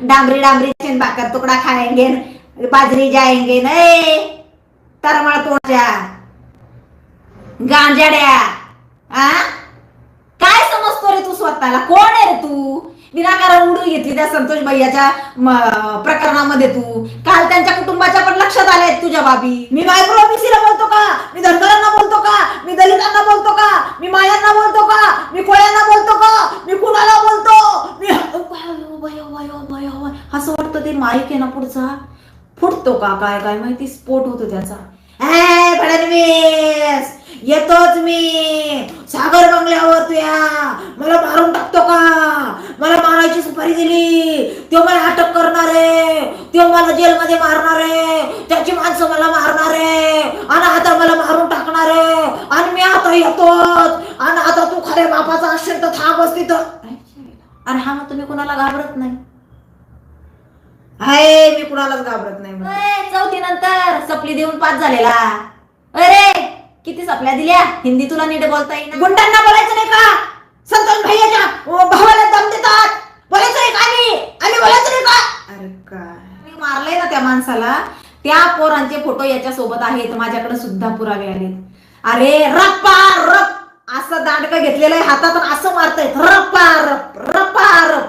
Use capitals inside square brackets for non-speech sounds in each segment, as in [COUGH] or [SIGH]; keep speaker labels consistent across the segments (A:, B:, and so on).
A: डांबरी डांबरी छेन तुकडा खाएंगे बाजरी जाएंगे नये तरमळ तोडच्या गांजाड्या आ? काय समजतो रे तू स्वतःला? कोण आहे रे तू? विनाकारण उडून घेतली त्या संतोष भैयाच्या प्रकरणामध्ये तू. काल त्यांच्या कुटुंबाच्या पण लक्षात आल्या तुझ्या बाबी. मी मायक्रोमिक्सीला बोलतो का? मी धनगरांना बोलतो का? मी दलितांना बोलतो का? मी मायांना बोलतो का? मी कोळ्यांना बोलतो का? मी कुणाला बोलतो? मी असं वाटतं ते माईक आहे ना पुढचा? फुटतो का? काय काय माहिती? स्फोट होतो त्याचा. ए फडणवीस! येतोच मी. सागर बंगल्यावर तुया मला मारून टाकतो का? मला मारायची सुपारी दिली. तो मला अटक करणार आहे. तो मला जेलमध्ये मारणार आहे. त्याची माणसं मला मारणार आहे. आणि आता मला मारून टाकणार आहे. आणि मी आता येतोच. आणि आता तू खऱ्या बापाचा असेल तर थांबच तिथं. अरे हा मग तुम्ही कुणाला घाबरत नाही? हाय मी कुणालाच घाबरत नाही चौथी नंतर. सपली देऊन पास झालेला. अरे! किती सपल्या दिल्या? हिंदी तुला नीट बोलता येईल गुंडांना बोलायचं नाही का? संतोष भैयाच्या भावाला दम देतात. बोलायचं नाही का आम्ही? आम्ही बोलायचं नाही का? अरे काय? मी मारलंय ना त्या माणसाला. त्या पोरांचे फोटो याच्या सोबत आहेत. माझ्याकडे सुद्धा पुरावे आलेत. अरे रप्पा रप. असं दांडकं घेतलेलं आहे हातात असं मारतायत रप्पा रप रप्पा रप.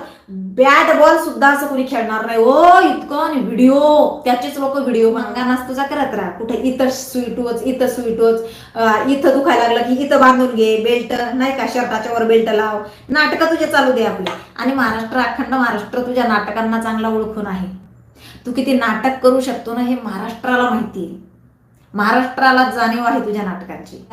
A: बॅट बॉल सुद्धा असं कोणी खेळणार नाही. ओ इतकं व्हिडिओ त्याचेच लोक व्हिडिओ नाच तुझा करत राहा. कुठे इथं सुई टोच इथं सुई टोच अं, इथं दुखायला लागलं की इथं बांधून घे बेल्ट नाही का शर्टाच्या वर बेल्ट लाव. नाटकं तुझे चालू दे आपले. आणि महाराष्ट्र अखंड महाराष्ट्र तुझ्या नाटकांना चांगला ओळखून आहे. तू किती नाटक करू शकतो ना हे महाराष्ट्राला माहिती आहे. महाराष्ट्राला जाणीव आहे तुझ्या नाटकांची.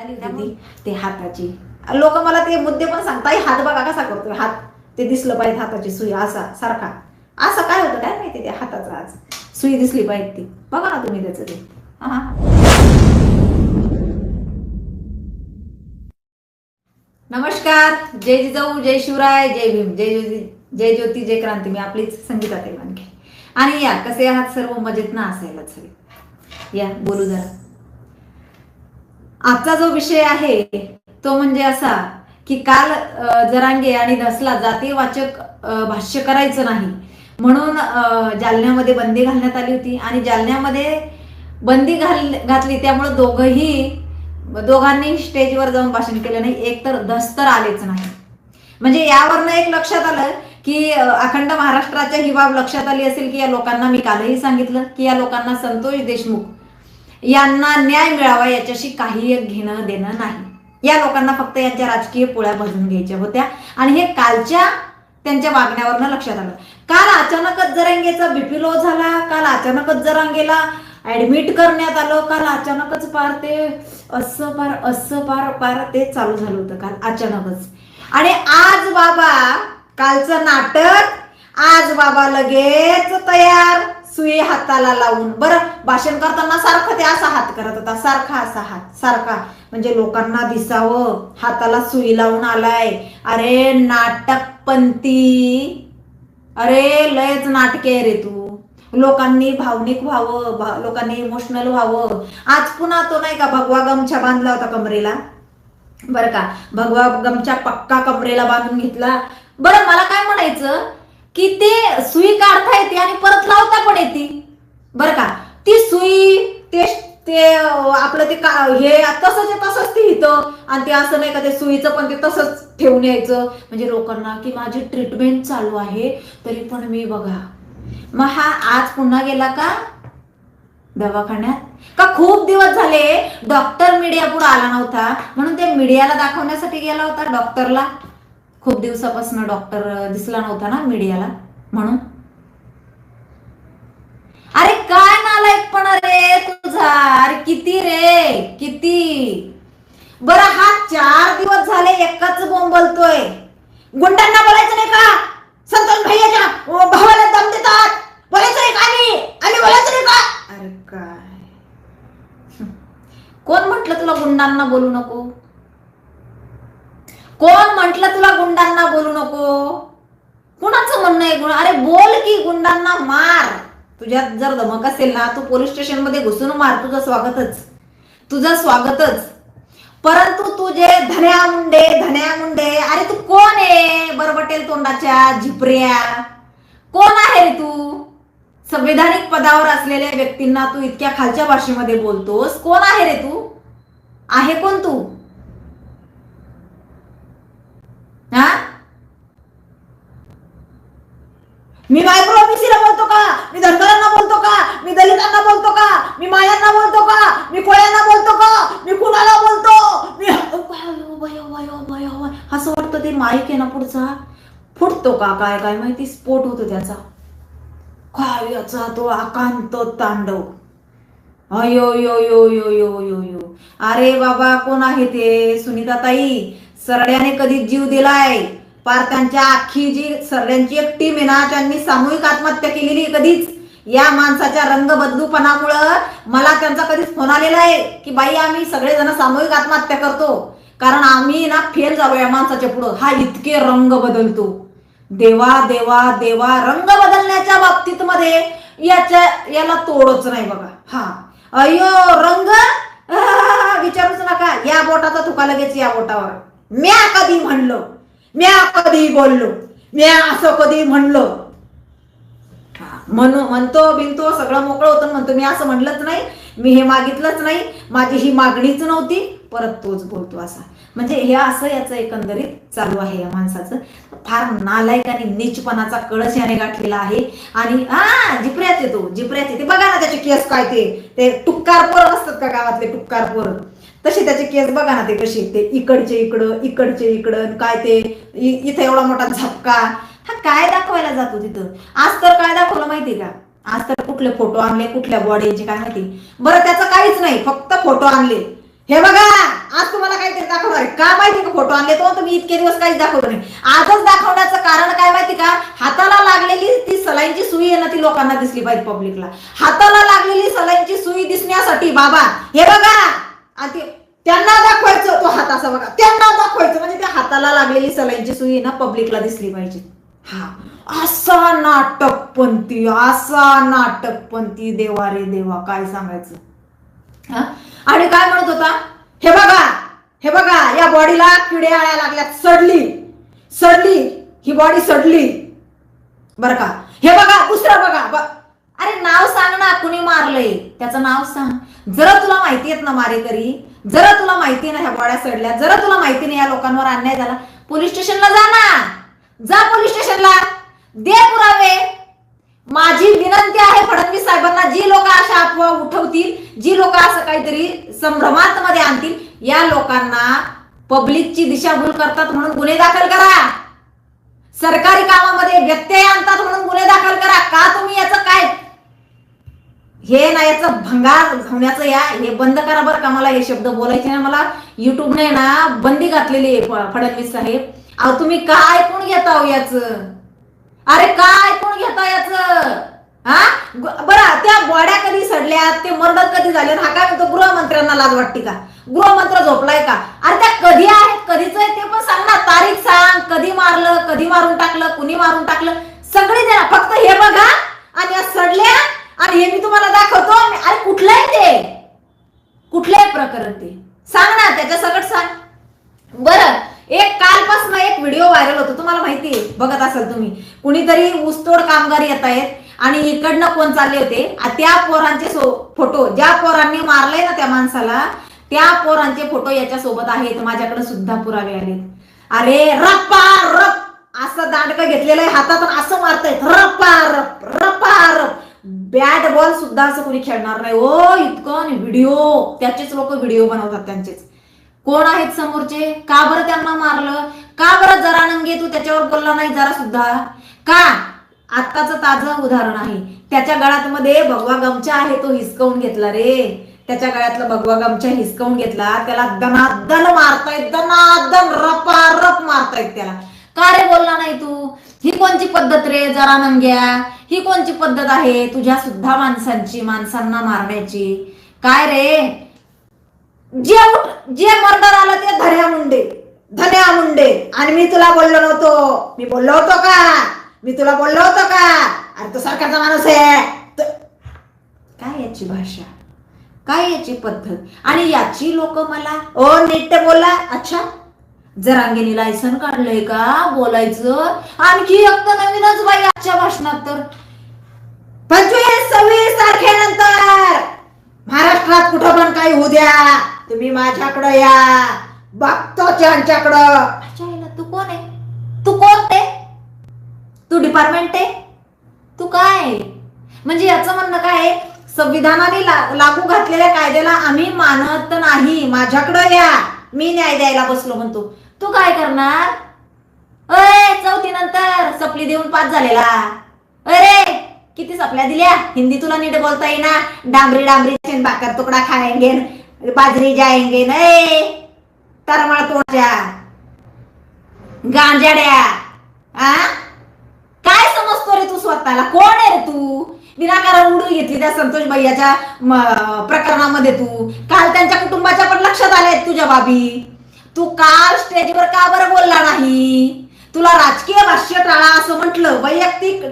A: ते हाताची. लोक मला ते मुद्दे पण सांगता "आई, हात बघा कसा करतोय. हात. ते दिसलं पाहिजे हाताची सुई असा सारखा. असं काय होतं काय माहिती त्या हाताचा आज? सुई दिसली पाहिजे ती. बघा ना तुम्ही त्याचं ते. हा. नमस्कार. जय जिजाऊ जय शिवराय जय भीम. जय ज्योती जय ज्योती जय क्रांती. मी आपलीच संगीता तेलवानके आणि या कसे आहात सर्व? मजेत ना असायलाच हवे या बोलू जरा. आजचा जो विषय आहे तो म्हणजे असा की काल जरांगे आणि धसला जातीयवाचक भाष्य करायचं नाही. म्हणून जालन्यामध्ये बंदी घालण्यात आली होती आणि जालन्यामध्ये बंदी घाल घातली त्यामुळे दोघंही दोघांनी स्टेजवर जाऊन भाषण केलं नाही. एक तर धस्तर आलेच नाही. म्हणजे यावरनं एक लक्षात आलं की अखंड महाराष्ट्राच्या ही बाब लक्षात आली असेल की या लोकांना मी कालही सांगितलं की या लोकांना संतोष देशमुख यांना न्याय मिळावा याच्याशी काही एक घेणं देणं नाही. या लोकांना फक्त यांच्या राजकीय पोळ्या भजून घ्यायच्या होत्या. आणि हे कालच्या त्यांच्या वागण्यावरनं लक्षात आलं. काल अचानकच जरांगेचा बीपी लो झाला काल अचानकच जरांगेला ऍडमिट करण्यात आलं काल अचानकच पार ते असं पार असं पार पार ते चालू झालं होतं काल अचानकच. आणि आज बाबा कालचं नाटक आज बाबा लगेच तयार. सुई हाताला लावून. बरं भाषण करताना सारखं ते असा हात करत होता. सारखा असा हात सारखा. म्हणजे लोकांना दिसावं. हाताला सुई लावून आलाय. अरे नाटकपंथी. अरे लयच नाटके रे तू. लोकांनी भावनिक व्हावं भा- लोकांनी इमोशनल व्हावं. आज पुन्हा तो नाही का भगवा गमछा बांधला होता कमरेला? बरं का? भगवा गमछा पक्का कमरेला बांधून घेतला. बरं मला काय म्हणायचं? की ते सुई काढता येते आणि परत लावता पण येते. बरं का? ती सुई ते ते आपलं ते का हे तसंच तसंच ते इथं. आणि ते असं नाही का ते सुईचं पण ते तसंच ठेवून यायचं. म्हणजे लोकांना की माझी ट्रीटमेंट चालू आहे तरी पण मी बघा. मग हा आज पुन्हा गेला का? दवाखान्यात? का खूप दिवस झाले डॉक्टर मीडिया पुढे आला नव्हता. म्हणून ते मीडियाला दाखवण्यासाठी गेला होता डॉक्टरला खूप दिवसापासून डॉक्टर दिसला नव्हता ना मीडियाला म्हणून? अरे काय नालायकपणा रे तुझा? अरे किती रे? किती? बर हा चार दिवस झाले एकाच बोंबलतोय गुंडांना बोलायचं नाही का? संतोष भैयाच्या भावाला दम देतात. बोलायचं नाही का आम्ही? आम्ही बोलायचं नाही का? अरे काय? कोण म्हटलं तुला गुंडांना बोलू नको? कोण म्हटलं तुला गुंडांना बोलू नको? कुणाचं म्हणणं आहे गुण? अरे बोल की गुंडांना मार. तुझ्यात जर धमक असेल ना तू पोलीस स्टेशनमध्ये घुसून मार. तुझं स्वागतच. तुझं स्वागतच. परंतु तुझे धन्या मुंडे धन्या मुंडे अरे तू कोण आहे? बरबटेल तोंडाच्या झिपऱ्या. कोण आहे रे तू? संविधानिक पदावर असलेल्या व्यक्तींना तू इतक्या खालच्या भाषेमध्ये बोलतोस. कोण आहे रे तू? आहे कोण तू हा मी मायक्रोओबीसीला बोलतो का? मी धनगरांना बोलतो का? मी दलितांना बोलतो का? मी मायांना बोलतो का? मी कोळ्यांना बोलतो का? मी कुणाला बोलतो? मी असं वाटतं ते माईक आहे ना पुढचा? फुटतो का? काय काय माहिती? स्फोट होतो त्याचा. काय याचा तो आकांत तांडव. अयो यो यो यो यो यो यो. अरे बाबा कोण आहे ते? सुनीता ताई सरड्याने कधी जीव दिलाय. पार त्यांच्या अख्खी जी सगळ्यांची एक टीम आहे ना त्यांनी सामूहिक आत्महत्या केलेली कधीच या माणसाच्या रंग बदलूपणामुळं मला त्यांचा कधीच फोन आलेला आहे की बाई आम्ही सगळेजण सामूहिक आत्महत्या करतो. कारण आम्ही ना फेल झालो या माणसाच्या पुढं. हा इतके रंग बदलतो. देवा देवा देवा रंग बदलण्याच्या बाबतीत मध्ये याच्या याला तोडच नाही बघा. हा. अयो रंग? [LAUGHS] विचारूच नका. या बोटाचा तुका लगेच या बोटावर. म्या कधी म्हणलो? म्या कधी बोललो? म्या असं कधी म्हणलो? म्हणून म्हणू म्हणतो बिनतो सगळं मोकळं होतं म्हणतो मी असं म्हणलंच नाही मी हे मागितलंच नाही माझी ही मागणीच नव्हती परत तोच बोलतो असा. म्हणजे हे असं याचं एकंदरीत चालू आहे या माणसाचं. फार नालायक आणि नीचपणाचा कळस याने गाठलेला आहे. आणि हा जिपऱ्याच येतो जिपऱ्यात येते. बघा ना त्याचे केस काय ते. ते टुक्कार पोर असतात का गावातले टुक्कार पोर? तसे त्याचे केस बघा ना ते कसे ते इकडचे इकडं इकडचे इकडं काय ते इथं इथे एवढा मोठा झपका. हा काय दाखवायला जातो तिथं? आज तर काय दाखवलं माहिती का? आज तर कुठले फोटो आणले कुठल्या बॉडीचे काय माहिती? बरं त्याचं काहीच नाही फक्त फोटो आणले. हे बघा आज तुम्हाला काहीतरी दाखवणार का माहिती का फोटो आणले? तो तुम्ही इतके दिवस काहीच दाखवलं नाही. आजच दाखवण्याचं कारण काय माहिती का? हाताला लागलेली ती सलाईनची सुई आहे ना ती लोकांना दिसली पाहिजे पब्लिकला हाताला लागलेली सलाईनची सुई दिसण्यासाठी बाबा हे बघा. आणि त्यांना दाखवायचं तो हात असा बघा त्यांना दाखवायचं. म्हणजे त्या हाताला लागलेली सलाईनची सुई ना पब्लिकला दिसली पाहिजे. हा असा नाटकपंथी असा नाटकपंथी देवा रे देवा काय सांगायचं? हा? आणि काय म्हणत होता? हे बघा हे बघा या बॉडीला किडे आळ्या लागल्यात सडली. सडली ही बॉडी सडली. बर का? हे बघा दुसरं बघा बघ अरे नाव सांग ना कुणी मारलंय? त्याचं नाव सांग. जरा तुला माहिती आहेत ना मारेकरी? जरा तुला माहिती ना ह्या बॉड्या सडल्या. जरा तुला माहिती नाही या लोकांवर अन्याय झाला. पोलीस स्टेशनला जा ना. जा पोलीस स्टेशनला. दे पुरावे. माझी विनंती आहे फडणवीस साहेबांना जी लोक अशा अफवा उठवतील जी लोक असं काहीतरी संभ्रमात मध्ये आणतील या लोकांना पब्लिकची दिशाभूल करतात म्हणून गुन्हे दाखल करा. सरकारी कामामध्ये व्यत्यय आणतात म्हणून गुन्हे दाखल करा. का तुम्ही याचं काय हे ना याचं भंगार होण्याचं या हे बंद करा बरं का मला हे शब्द बोलायचे ना मला. युट्यूबने ना बंदी घातलेली आहे फडणवीस साहेब. अहो तुम्ही का ऐकून घेता हो याचं? अरे काय ऐकून घेता याचं? हा बरं त्या बॉड्या कधी सडल्यात ते मर्डर कधी झाले हा काय म्हणतो गृहमंत्र्यांना लाज वाटते का? गृहमंत्र झोपलाय का? अरे त्या कधी आहेत कधीच आहे ते पण सांग ना. तारीख सांग कधी मारलं कधी मारून टाकलं कुणी मारून टाकलं सगळी द्या फक्त हे बघा आणि या सडल्या आणि हे मी तुम्हाला दाखवतो आणि- अरे कुठलं आहे ते कुठलंही ते सांग ना त्याच्या सकट सांग. बरं एक कालपासून एक व्हिडिओ व्हायरल होतो तुम्हाला माहिती आहे बघत असाल तुम्ही. कुणीतरी ऊसतोड कामगार येत आहेत आणि इकडनं कोण चालले होते? त्या पोरांचे फोटो ज्या पोरांनी मारलंय ना त्या माणसाला त्या पोरांचे फोटो याच्या सोबत आहेत माझ्याकडे सुद्धा पुरावे आलेत. अरे रप्पा रप! असं दांडकं घेतलेलं आहे हातात असं मारतायत रप्पा रप रप्पा रप! बॅट बॉल सुद्धा असं कोणी खेळणार नाही. ओ इतकं व्हिडिओ त्याचेच लोक व्हिडिओ बनवतात त्यांचेच. कोण आहेत समोरचे? का बरं त्यांना मारलं? का बरं जरा नंगे तू त्याच्यावर बोलला नाही जरा सुद्धा? का? आत्ताचं ताजं उदाहरण आहे. त्याच्या गळ्यात मध्ये भगवा गमछा आहे तो हिसकवून घेतला रे. त्याच्या गळ्यातला भगवा गमछा हिसकवून घेतला. त्याला दनादन मारतायत दनादन रपा रप मारतायत त्याला. का रे बोलला नाही तू? ही कोणची पद्धत रे? जरा नंग्या ही कोणची पद्धत आहे? तुझ्या सुद्धा माणसांची माणसांना मारण्याची. काय रे? जे जे मर्डर आलं ते धन्या मुंडे. धन्या मुंडे. आणि मी तुला बोललो नव्हतो. मी बोललो होतो का? मी तुला बोललो होतो का? अरे तो सरकारचा माणूस आहे. काय याची भाषा? काय याची पद्धत? आणि याची लोक मला ओ नीट बोला. अच्छा. जरांगीने लायसन काढलंय का? बोलायचं. आणखी एक तर नवीनच बाई आजच्या भाषणात तर. पंचवीस
B: सव्वीस तारखेनंतर. महाराष्ट्रात कुठं पण काही होऊ द्या. तुम्ही माझ्याकडं या. बघतो
A: यांच्याकडं. तू कोण आहे? तू कोण ते तू डिपार्टमेंट आहे? तू काय? म्हणजे याचं म्हणणं काय संविधानाने लागू घातलेल्या कायद्याला आम्ही मानत नाही. माझ्याकडं या. मी न्याय द्यायला बसलो म्हणतो. तू काय करणार? अय चौथी नंतर सपली देऊन पास झालेला. अरे किती सपल्या दिल्या? हिंदी तुला नीट बोलता येईना. डांबरी डांबरी छेन भाकर तुकडा खायंगे बाजरी जायंगे नाही तरमळ तोडच्या. गांजाड्या. आ? काय समजतो रे तू स्वतःला? कोण आहे रे तू? विनाकारण उडून घेतली त्या संतोष भैयाच्या प्रकरणामध्ये तू. काल त्यांच्या कुटुंबाच्या पण लक्षात आल्या तुझ्या बाबी. तू काल स्टेजवर का बरं बोलला नाही? तुला राजकीय भाष्य टाळा असं म्हटलं वैयक्तिक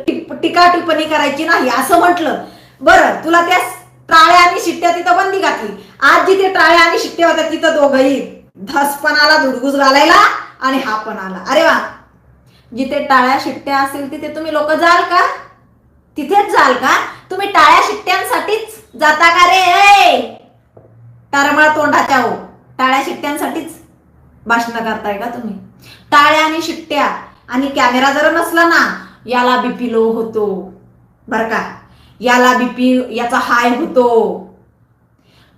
A: टीका टिप्पणी करायची नाही असं म्हटलं. बरं तुला त्या टाळ्या आणि शिट्ट्या तिथं बंदी घातली आज जिथे टाळ्या आणि शिट्ट्या होत्या तिथं दोघही. धसपणाला दुडगुज घालायला आणि हा पण आला. अरे वा. जिथे टाळ्या शिट्ट्या असेल तिथे तुम्ही लोक जाल का? तिथेच जाल का? तुम्ही टाळ्या शिट्ट्यांसाठीच जाता का रे? ए! टारमळा तोंडाच्या हो. टाळ्या शिट्ट्यांसाठीच. भाषण करताय का तुम्ही? टाळ्या आणि शिट्ट्या आणि कॅमेरा जर नसला ना याला बीपी लो होतो. बर का? याला बीपी याचा हाय होतो.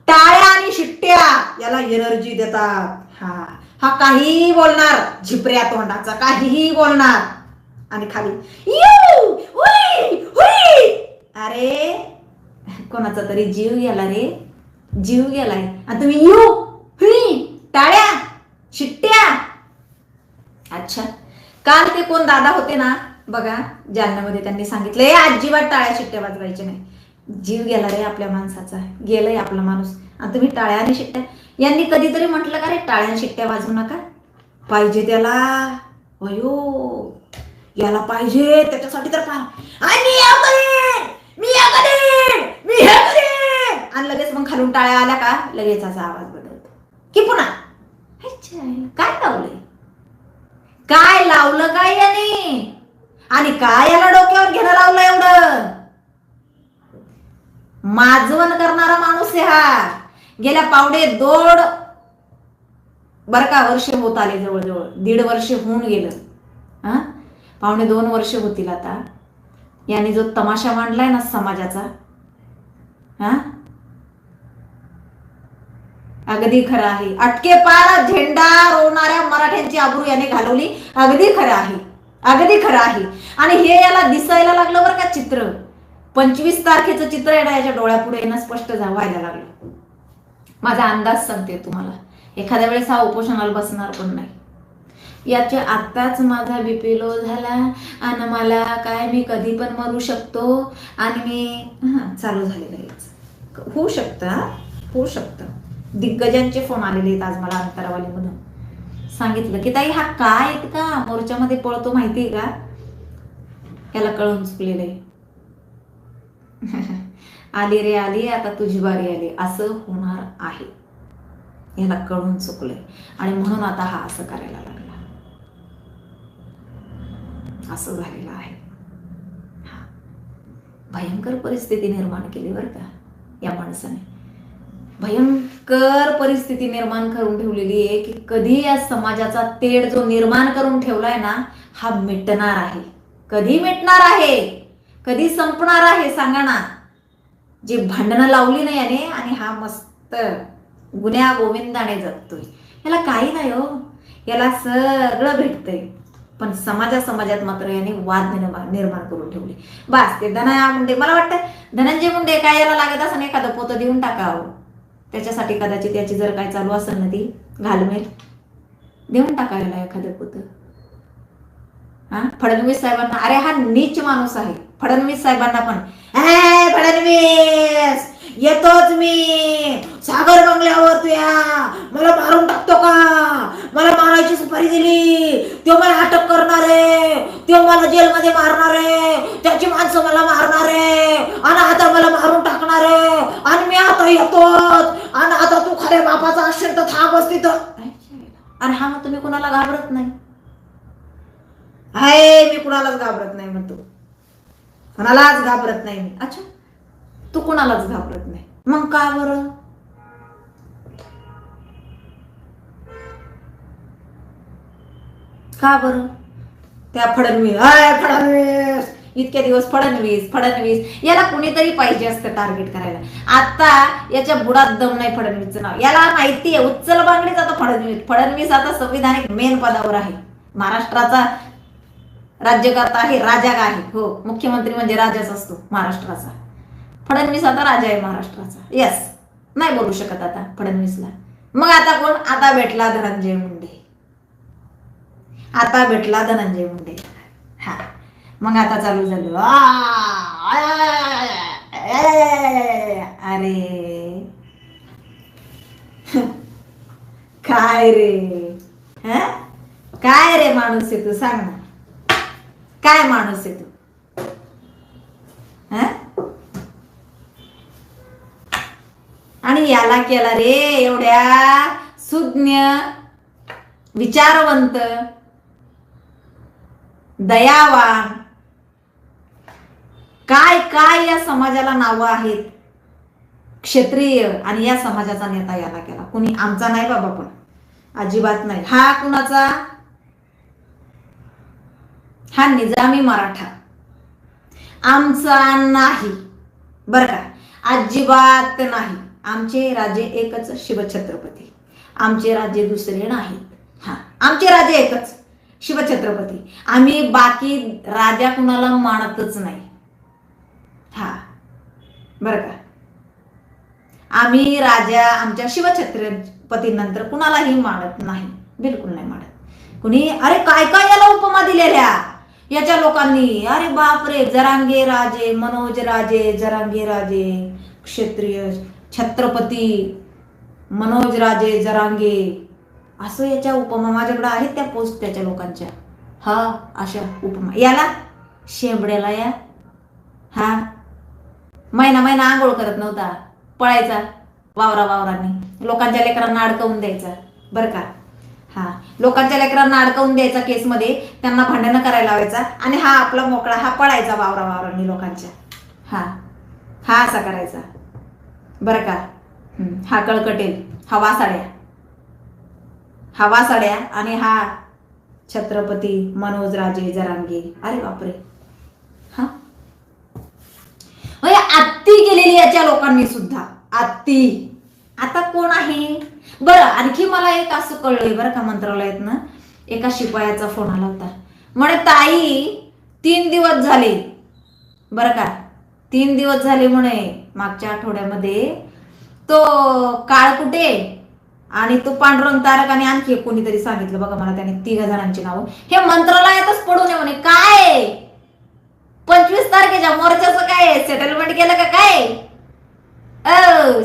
A: टाळ्या आणि शिट्ट्या याला एनर्जी देतात. हा. हा काहीही बोलणार झिपऱ्या तोंडाचा काहीही बोलणार. आणि खाली हुई! हुई!" अरे कोणाचा तरी जीव गेला रे. जीव गेलाय. आणि तुम्ही यू हुई टाळ्या शिट्ट्या अच्छा. काल ते कोण दादा होते ना बघा जालन्यामध्ये त्यांनी सांगितलं हे अजिबात टाळ्या शिट्ट्या वाजवायच्या नाही. जीव गेला रे आपल्या माणसाचा गेलाय आपला माणूस. आणि तुम्ही टाळ्या आणि शिट्ट्या यांनी कधीतरी म्हटलं का रे टाळ्या आणि शिट्ट्या वाजवू नका? पाहिजे त्याला. अयो याला पाहिजे त्याच्यासाठी तर पहा "आणि मी मी आणि लगेच मग खालून टाळ्या आल्या का लगेच असा आवाज बदलतो. की पुन्हा? अच्छा, काय लावलंय? काय लावलं काय याने? आणि काय याला डोक्यावर घेणं लावलं एवढं? माजवण करणारा माणूस आहे हा. गेल्या पावणे दोड बर का वर्ष होत आले जवळजवळ. दीड वर्ष होऊन गेलं. हा? पावणे दोन वर्ष होतील आता. याने जो तमाशा मांडलाय ना समाजाचा हा? अगदी खरं आहे. अटकेपार झेंडा रोवणाऱ्या मराठ्यांची आबरू याने घालवली. अगदी खरं आहे. अगदी खरं आहे. आणि हे याला दिसायला लागलं बरं का चित्र. पंचवीस तारखेचं चित्र आहे ना याच्या डोळ्यापुढे येणं स्पष्ट व्हायला लागलं. माझा अंदाज सांगते तुम्हाला. एखाद्या वेळेस हा उपोषणाला बसणार पण नाही. याच्या आत्ताच माझा बीपी लो झाला. आणि मला काय मी कधी पण मरू शकतो. आणि मी हां चालू झालेलं होऊ शकतं होऊ शकतं. दिग्गजांचे फोन आलेले आहेत आज मला अंतरावालीमधून. सांगितलं की ताई हा काय इतका मोर्चामध्ये पळतो माहितीये का? याला कळून चुकलेलं आहे. [LAUGHS] आली रे आली आता तुझी बारी आली. असं होणार आहे. याला कळून चुकलंय. आणि म्हणून आता हा असं करायला लागला. असं झालेलं आहे. भयंकर परिस्थिती निर्माण केली बरं का या माणसाने. भयंकर परिस्थिती निर्माण करून ठेवलेली आहे की कधी या समाजाचा तेढ जो निर्माण करून ठेवलाय ना हा मिटणार आहे. कधी मिटणार आहे? कधी संपणार आहे? सांगा ना. जी भांडणं लावली ना याने आणि हा मस्त गुन्ह्या गोविंदाने जगतोय. याला काही नाही हो. याला सगळं भेटतंय. पण समाजा समाजात मात्र याने वाद निर्माण निर्माण करून ठेवले. बस ते धनया मुंडे. मला वाटतं धनंजय मुंडे काय याला लागत असं एखादं पोतं देऊन टाकावं हो. त्याच्यासाठी कदाचित याची जर काय चालू असेल ना ती घालमेल. देऊन टाकायला एखादं पोतं. हा? फडणवीस साहेबांना अरे हा नीच माणूस आहे. फडणवीस साहेबांना पण फडणवीस! येतोच मी. सागर बंगल्यावर तुया मला मारून टाकतो का? मला मारायची सुपारी दिली. तो मला अटक करणार आहे. तो मला जेलमध्ये मारणार आहे. त्याची माणसं मला मारणार आहे. आणि आता मला मारून टाकणार आहे. आणि मी आता येतोच. आणि आता तू खऱ्या बापाचा असेल तर थांबच तिथं. आणि हा मग तुम्ही कोणाला घाबरत नाही. हाय मी कुणालाच घाबरत नाही म्हणतो. कुणालाच घाबरत नाही मी. अच्छा. तू कोणालाच घाबरत नाही. मग का बर? का बर? त्या फडणवीस फडणवीस! इतके दिवस फडणवीस फडणवीस! याला कुणीतरी पाहिजे असतं टार्गेट करायला. आता याच्या बुडात दम नाही फडणवीसचं नाव. याला माहिती आहे उच्चल बांगडीच आता फडणवीस. फडणवीस आता संविधानिक मेन पदावर आहे. महाराष्ट्राचा राज्यकर्ता आहे राजा आहे. हो मुख्यमंत्री म्हणजे राजाच असतो महाराष्ट्राचा. फडणवीस आता राजा आहे महाराष्ट्राचा येस नाही बोलू शकत आता फडणवीसला मग आता कोण आता भेटला धनंजय मुंडे आता भेटला धनंजय मुंडे हा मग आता चालू झालं अरे काय रे काय रे माणूस आहे तू सांग ना काय माणूस आहे तू हा आणि याला केला रे एवढ्या सुज्ञ विचारवंत दयावान. काय काय या समाजाला नावं आहेत? क्षेत्रीय आणि या समाजाचा नेता याला केला. कुणी? आमचा नाही बाबा पण अजिबात नाही. हा कुणाचा? हा निजामी मराठा. आमचा नाही. बर का? अजिबात नाही. आमचे राजे एकच शिवछत्रपती. आमचे राजे दुसरे नाहीत हा आमचे राजे एकच शिवछत्रपती. आम्ही बाकी राजा कुणाला मानतच नाही. हा बर का? आम्ही राजा आमच्या शिवछत्रपती नंतर कुणालाही मानत नाही. बिलकुल नाही मानत. कुणी अरे काय काय याला उपमा दिलेल्या? याच्या लोकांनी अरे बापरे जरांगे राजे मनोज राजे जरांगे राजे क्षत्रिय छत्रपती मनोजराजे जरांगे असं याच्या उपमा माझ्याकडे आहेत त्या पोस्ट त्याच्या लोकांच्या. हा अशा उपमा. याला? शेंबड्याला या. हा. महिना महिना आंघोळ करत नव्हता. पळायचा वावरा वावरांनी. लोकांच्या लेकरांना अडकवून द्यायचा. बरं का? हा. लोकांच्या लेकरांना अडकवून द्यायचा केसमध्ये. त्यांना भांडणं करायला लावायचा. आणि हा आपला मोकळा हा पळायचा वावरा वावरांनी लोकांच्या. हा. हा असा करायचा. बरं का. हा कळकटेल. हा वासाड्या हा वासाड्या आणि हा छत्रपती मनोज राजे जरांगे. अरे बापरे. हा? म्हणजे आत्ती गेलेली याच्या लोकांनी सुद्धा. आत्ती. आता कोण आहे? बरं आणखी मला एक असं कळलंय बरं का मंत्रालयात ना एका शिपायाचा फोन आला होता. म्हणे ताई तीन दिवस झाले. बरं का. तीन दिवस झाले म्हणे मागच्या आठवड्यामध्ये. तो काळ कुठे? आणि तो पांडुरंग तारक आणि आणखी एक कोणीतरी सांगितलं बघा मला त्याने तिघा जणांची नावं. हे मंत्रालयातच पडू नये म्हणे. काय? पंचवीस तारखेच्या मोर्चाचं काय? सेटलमेंट केलं का काय?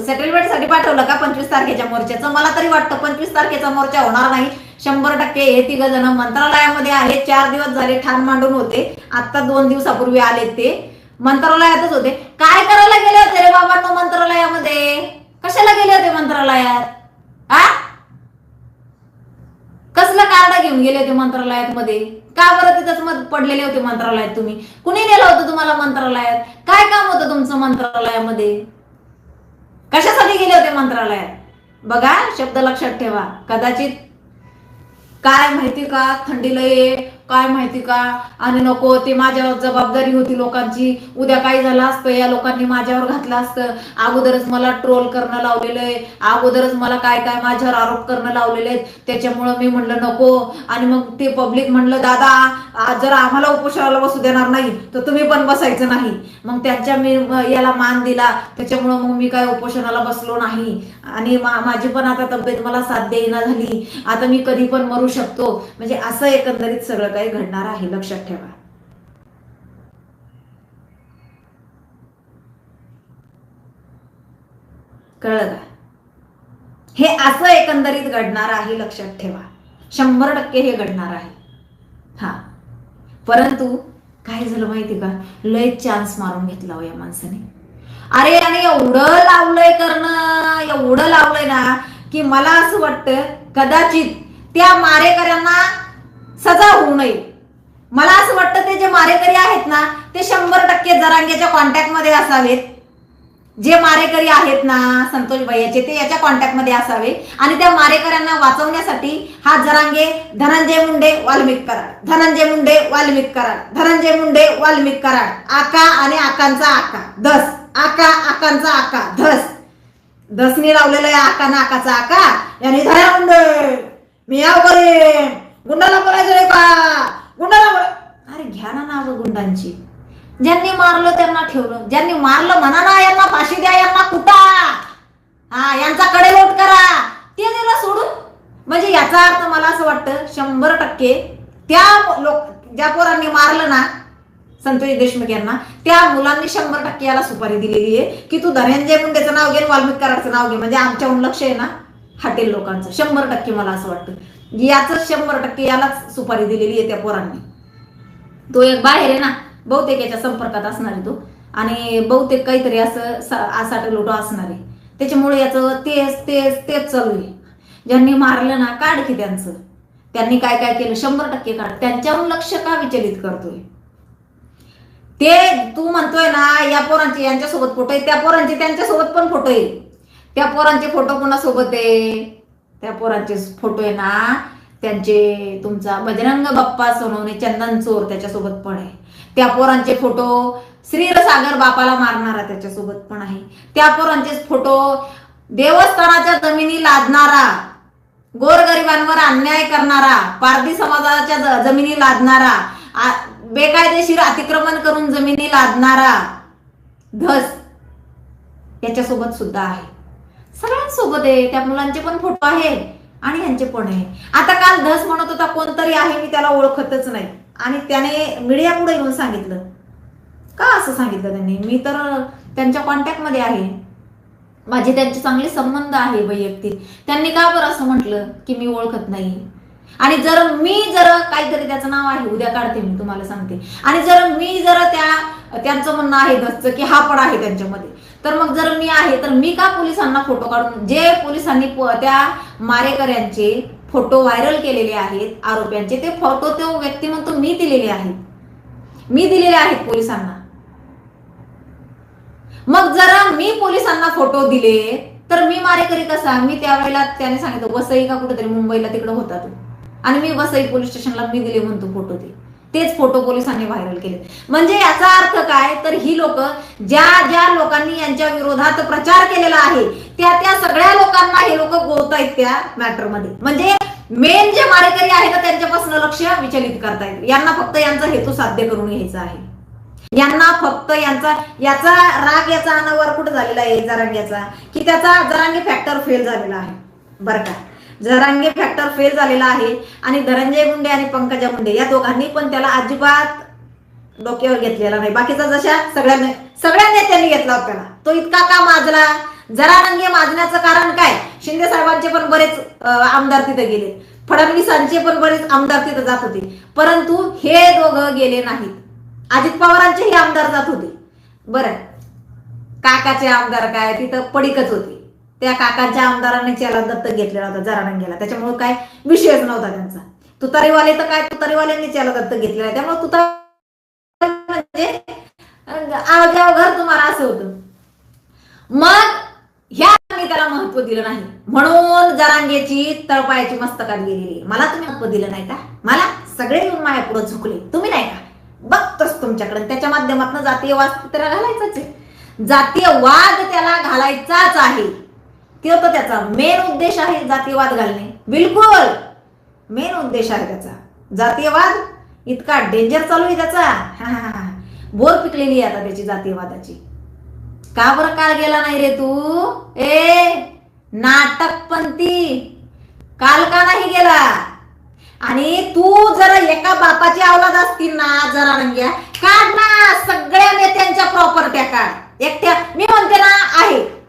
A: सेटलमेंटसाठी पाठवलं का पंचवीस तारखेच्या मोर्चाचं? मला तरी वाटतं पंचवीस तारखेचा मोर्चा होणार नाही. शंभर टक्के हे तिघ जण मंत्रालयामध्ये आहे चार दिवस झाले ठाण मांडून होते. आता दोन दिवसापूर्वी आले ते. मंत्रालयातच होते. काय करायला गेले होते रे बाबांनो मंत्रालयामध्ये? कशाला गेले होते मंत्रालयात? आ? कसलं कार्ड घेऊन गेले होते मंत्रालयात मध्ये का बरं तिथंच मत पडलेले होते मंत्रालयात तुम्ही? कुणी नेलं होतं तुम्हाला मंत्रालयात? काय काम होतं तुमचं मंत्रालयामध्ये? कशासाठी गेले होते मंत्रालयात? बघा शब्द लक्षात ठेवा. कदाचित काय माहिती का? थंडी लय काय माहिती का? आणि नको ते माझ्यावर जबाबदारी होती लोकांची. उद्या काय झालं असतं? या लोकांनी माझ्यावर घातलं असतं. अगोदरच मला ट्रोल करणं लावलेलं आहे. अगोदरच मला काय काय माझ्यावर आरोप करणं लावलेले आहेत. त्याच्यामुळं मी म्हणलं नको. आणि मग ते पब्लिक म्हणलं दादा जर आम्हाला उपोषणाला बसू देणार नाही तर तुम्ही पण बसायचं नाही. मग त्यांच्या मी याला मान दिला. त्याच्यामुळं मग मी काय उपोषणाला बसलो नाही. आणि माझी पण आता तब्येत मला साथ देईना झाली. आता मी कधी पण मरू शकतो. म्हणजे असं एकंदरीत सगळं काही घडणार आहे लक्षात ठेवा. कळलं का? हे असं एकंदरीत घडणार आहे लक्षात ठेवा. शंभर टक्के हे घडणार आहे. हा. परंतु काय झालं माहिती का? लय चान्स मारून घेतला हो या माणसाने. अरे आणि एवढं लावलंय करणं एवढं लावलंय ना की मला असं वाटतं कदाचित त्या मारेकऱ्यांना सजा होऊ नये. मला असं वाटतं ते जे मारेकरी आहेत ना ते शंभर टक्के जरांगेच्या कॉन्टॅक्टमध्ये असावेत. जे मारेकरी आहेत ना संतोष भैयाचे ते याच्या कॉन्टॅक्टमध्ये असावे. आणि त्या मारेकऱ्यांना वाचवण्यासाठी हा जरांगे धनंजय मुंडे वाल्मिक कराड. धनंजय मुंडे वाल्मिक कराड. धनंजय मुंडे वाल्मिक कराड. आका आणि आकांचा आका. धस. आका आकांचा आका. धस. धसने लावलेला आहे आका नाकाचा आका. याने धरा मुंडे. मी याव करेन. गुंडाला बोलायचं रे का गुंडाला बोला. अरे घ्या ना नाव गुंडांची. ज्यांनी मारलं त्यांना ठेवलं. ज्यांनी मारलं म्हणा ना यांना फाशी द्या यांना कुटा. हा यांचा कडेलोट करा. ते दिलं सोडून. म्हणजे याचा अर्थ मला असं वाटतं शंभर टक्के त्या लोक ज्या पोरांनी मारलं ना संतोष देशमुख यांना त्या मुलांनी शंभर टक्के याला सुपारी दिलेली आहे. की तू धनंजय मुंडेचं नाव घे वाल्मिक कराडचं नाव घे. म्हणजे आमच्याहून लक्ष आहे ना हॉटेल लोकांचं. शंभर टक्के मला असं वाटतं. याच शंभर टक्के यालाच सुपारी दिलेली आहे त्या पोरांनी. तो एक बाहेर आहे ना बहुतेक याच्या संपर्कात असणार आहे तो. आणि बहुतेक काहीतरी असं आसाट लोटो असणार आहे. त्याच्यामुळे याचं तेच तेच तेच चालू आहे. ज्यांनी मारलं ना काढ की त्यांचं. त्यांनी काय काय केलं? शंभर टक्के काढ. त्यांच्याहून लक्ष का विचलित करतोय? ते तू म्हणतोय ना या पोरांचे यांच्यासोबत फोटो आहे त्या पोरांचे त्यांच्यासोबत पण फोटो आहे. त्या पोरांचे फोटो कोणासोबत आहे? त्या पोरांचे फोटो आहे ना त्यांचे तुमचा बजरंग बाप्पा सोनवणे चंदन चोर त्याच्यासोबत पण आहे. त्या पोरांचे फोटो श्रीरसागर बापाला मारणारा त्याच्यासोबत पण आहे. त्या पोरांचे फोटो देवस्थानाच्या जमिनी लादणारा गोरगरिबांवर अन्याय करणारा पारधी समाजाच्या जमिनी लादणारा बेकायदेशीर अतिक्रमण करून जमिनी लादणारा धस याच्यासोबत सुद्धा आहे. सगळ्यांसोबत आहे. त्या मुलांचे पण फोटो आहे आणि यांचे पण आहे. आता काल धस म्हणत होता कोणतरी आहे मी त्याला ओळखतच नाही. आणि त्याने मीडिया पुढे येऊन सांगितलं. का असं सांगितलं त्यांनी? मी तर त्यांच्या कॉन्टॅक्टमध्ये आहे. माझे त्यांचे चांगले संबंध आहे वैयक्तिक. त्यांनी का बरं असं म्हटलं की मी ओळखत नाही? आणि जर मी जर काहीतरी त्याचं नाव आहे उद्या काढते मी तुम्हाला सांगते. आणि जर मी जर त्या त्यांचं म्हणणं आहे धसचं की हा पण आहे त्यांच्यामध्ये तर मग जर मी आहे तर मी का पोलिसांना फोटो काढून जे पोलिसांनी त्या मारेकऱ्यांचे फोटो व्हायरल केलेले आहेत आरोप्यांचे ते फोटो तो व्यक्ती म्हणतो मी दिलेले आहेत. मी दिलेले आहेत पोलिसांना. मग जरा मी पोलिसांना फोटो दिले तर मी मारेकरी कसा? मी त्यावेळेला त्याने सांगितलं वसई का कुठेतरी मुंबईला तिकडे होता तो. आणि मी वसई पोलीस स्टेशनला मी दिले म्हणतो फोटो ते तेच फोटो पोलिसांनी व्हायरल केले. म्हणजे याचा अर्थ काय? तर ही लोक ज्या ज्या लोकांनी यांच्या विरोधात प्रचार केलेला आहे त्या त्या सगळ्या लोकांना हे लोक गोवत आहेत त्या मॅटरमध्ये. म्हणजे मेन जे मारेकरी आहेत त्यांच्यापासून लक्ष विचलित करतायत. यांना फक्त यांचा हेतू साध्य करून घ्यायचा आहे. यांना फक्त यांचा याचा राग याचा अनावर कुठं झालेला आहे? जरांग्याचा की त्याचा जरांगी फॅक्टर फेल झालेला आहे. बरं का? जरांगे फॅक्टर फेल झालेला आहे आणि धनंजय मुंडे आणि पंकजा मुंडे या दोघांनी पण त्याला अजिबात डोक्यावर घेतलेला नाही. बाकीचा जशा सगळ्यांनी सगळ्या नेत्यांनी घेतला होता त्याला तो इतका का माजला? जरांगे माजण्याचं कारण काय? शिंदे साहेबांचे पण बरेच आमदार तिथे गेले. फडणवीसांचे पण बरेच आमदार तिथे जात होते. परंतु हे दोघं गेले नाहीत. अजित पवारांचेही आमदार जात होते. बरं. काकाचे आमदार काय? तिथं पडीकच होते. त्या काकाच्या आमदारांनी त्याला दत्तक घेतलेला होता जरानंगेला त्याच्यामुळे काय विषयच नव्हता त्यांचा. तुतारीवाले तर काय तुतारीवाल्यांनी त्याला दत्तक घेतलेला आहे. त्यामुळे तुतार म्हणजे घर तुम्हाला असं होतं. मग ह्या त्याला महत्त्व दिलं नाही. म्हणून जरांगेची तळपायाची मस्तकात गेलेली. मला तुम्ही महत्त्व दिलं नाही का? मला सगळे येऊन माझ्या पुढे झुकले. तुम्ही नाही का? बघतोच तुमच्याकडे. त्याच्या माध्यमातून जातीय वाद त्याला घालायचाच आहे. जातीय वाद त्याला घालायचाच आहे. तो होतं त्याचा मेन उद्देश आहे जातीयवाद घालणे. बिलकुल! मेन उद्देश आहे त्याचा. जातीयवाद इतका डेंजर चालू आहे त्याचा. हा, हा, हा. बोर पिकलेली आहे आता त्याची जातीयवादाची. का बरं काल गेला नाही रे तू? ए नाटकपंथी काल का नाही गेला? आणि तू जर एका बापाची अवलाद असतील ना जरा रंग्या. काढ ना सगळ्या नेत्यांच्या प्रॉपर्ट्या काढ. एकट्या. मी म्हणते ना आहे.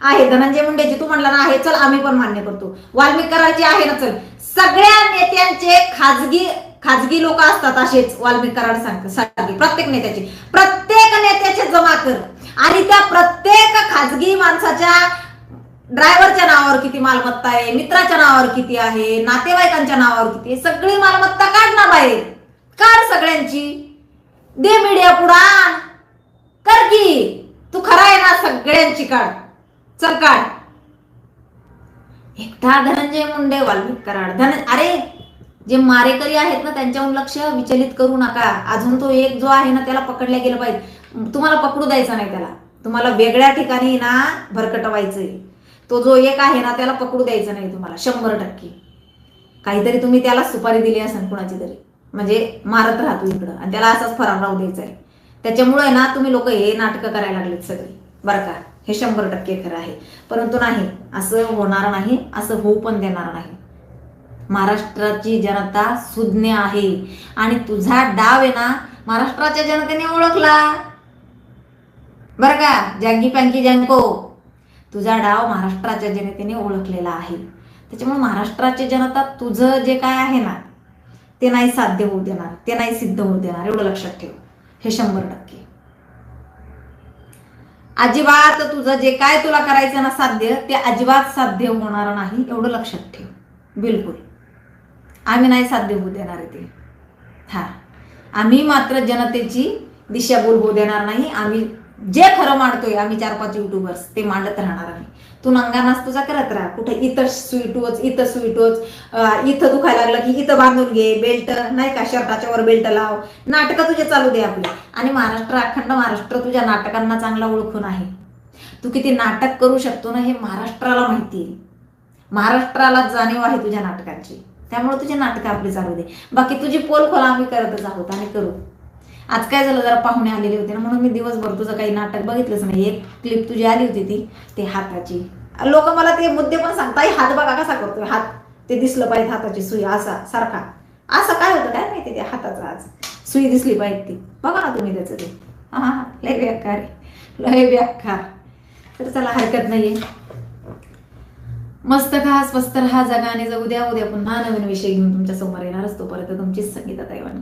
A: आहे धनंजय मुंडेची तू म्हणला ना आहे चल आम्ही पण मान्य करतो. वाल्मिक करायची आहे ना चल. सगळ्या नेत्यांचे खाजगी खाजगी लोक असतात असेच वाल्मिक कराड सांगतात प्रत्येक नेत्याचे. प्रत्येक नेत्याचे जमा कर. आणि त्या प्रत्येक खाजगी माणसाच्या ड्रायव्हरच्या नावावर किती मालमत्ता आहे मित्राच्या नावावर किती आहे नातेवाईकांच्या नावावर किती आहे सगळी मालमत्ता काढ ना बाहेर. काढ सगळ्यांची. दे मीडिया पुढा कर की. तू खरा आहे ना सगळ्यांची काढ. चल एकटा धनंजय मुंडे वाल्मिक कराड. धन अरे जे मारेकरी आहेत ना त्यांच्याहून लक्ष विचलित करू नका. अजून तो एक जो आहे ना त्याला पकडल्या गेलं पाहिजे. तुम्हाला पकडू द्यायचा नाही त्याला. तुम्हाला वेगळ्या ठिकाणी ना भरकटवायचंय. तो जो एक आहे ना त्याला पकडू द्यायचा नाही तुम्हाला. शंभर टक्के. काहीतरी तुम्ही त्याला सुपारी दिली असेल कुणाची तरी. म्हणजे मारत राहतो इकडं. आणि त्याला असाच फरार राहू द्यायचा आहे त्याच्यामुळे ना तुम्ही लोक हे नाटकं करायला लागलेत सगळे. बरं का? हे शंभर टक्के खरं आहे. परंतु नाही असं होणार नाही असं होऊ पण देणार नाही. महाराष्ट्राची जनता सुज्ञ आहे. आणि तुझा डाव आहे ना महाराष्ट्राच्या जनतेने ओळखला. बरं का जँकी पँकी जँको तुझा डाव महाराष्ट्राच्या जनतेने ओळखलेला आहे. त्याच्यामुळे महाराष्ट्राची जनता तुझं जे काय आहे ना ते नाही साध्य होऊ देणार ते नाही सिद्ध होऊ देणार एवढं लक्षात ठेव. हे शंभर टक्के. अजिबात तुझं जे काय तुला करायचं ना साध्य ते अजिबात साध्य होणार नाही एवढं लक्षात ठेव. बिलकुल. आम्ही नाही साध्य होऊ देणार आहे ते हा. आम्ही मात्र जनतेची दिशाभूल होऊ देणार नाही. आम्ही जे खरं मांडतोय आम्ही चार पाच युट्यूबर्स ते मांडत राहणार आम्ही. तू नंगानाच तुझा करत राहा. कुठे इथं स्वीट टोच इथं स्वीट टोच इथं दुखायला लागलं की इथं बांधून घे बेल्ट नाही का शर्टाच्या वर बेल्ट लाव. नाटकं तुझे चालू दे आपले. आणि महाराष्ट्र अखंड महाराष्ट्र तुझ्या नाटकांना चांगला ओळखून आहे. तू किती नाटक करू शकतो ना हे महाराष्ट्राला माहिती आहे. महाराष्ट्राला जाणीव आहे तुझ्या नाटकांची. त्यामुळे तुझे नाटकं आपली चालू दे. बाकी तुझी पोल खोला आम्ही करतच आहोत आणि करू. आज काय झालं? जरा पाहुणे आलेले होते ना म्हणून मी दिवसभर तुझं काही नाटक बघितलंच नाही. एक क्लिप तुझी आली होती ती ते हाताची. लोक मला ते मुद्दे पण सांगताय हात बघा कसा करतोय हात. ते दिसलं पाहिजे हाताची सुई असा सारखा. असं काय होतं काय माहिती त्या हाताचा आज? सुई दिसली पाहिजे ती. बघा ना तुम्ही त्याचं ते. हा हा लय बेकार लय बेकार. तर चला हरकत नाहीये. मस्त खा स्वस्त राहा जगाने आणि जगू द्या. उद्या पुन्हा नवीन विषय घेऊन तुमच्यासमोर येणार असतो. परत तुमचीच संगीता ताईवान